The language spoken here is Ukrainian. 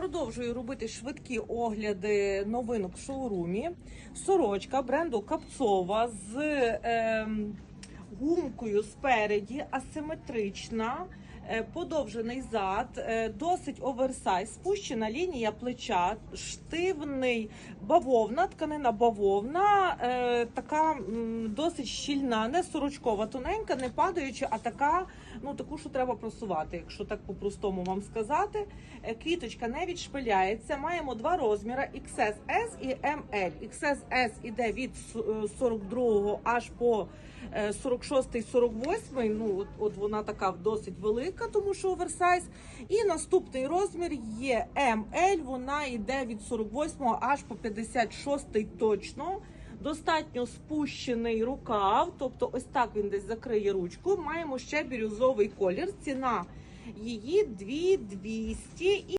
Продовжую робити швидкі огляди новинок в шоурумі. Сорочка бренду Капцова з е, гумкою спереді, асиметрична, подовжений зад, е, досить оверсайз, спущена лінія плеча, штивний бавовна, тканина бавовна, е, така досить щільна, не сорочкова, тоненька, не падаюча, а така, ну таку, що треба просувати, якщо так по-простому вам сказати. Е, Квіточка не відшпиляється. Маємо два розміри: XS і ML. XS іде від с- е, 42 аж по е, 46-48. Ну от, от вона така досить велика, тому що оверсайз. І наступний розмір є ML. Вона йде від 48 аж по 56 точно. Достатньо спущений рукав, тобто ось так він десь закриє ручку. Маємо ще бірюзовий колір. Ціна її 2200. І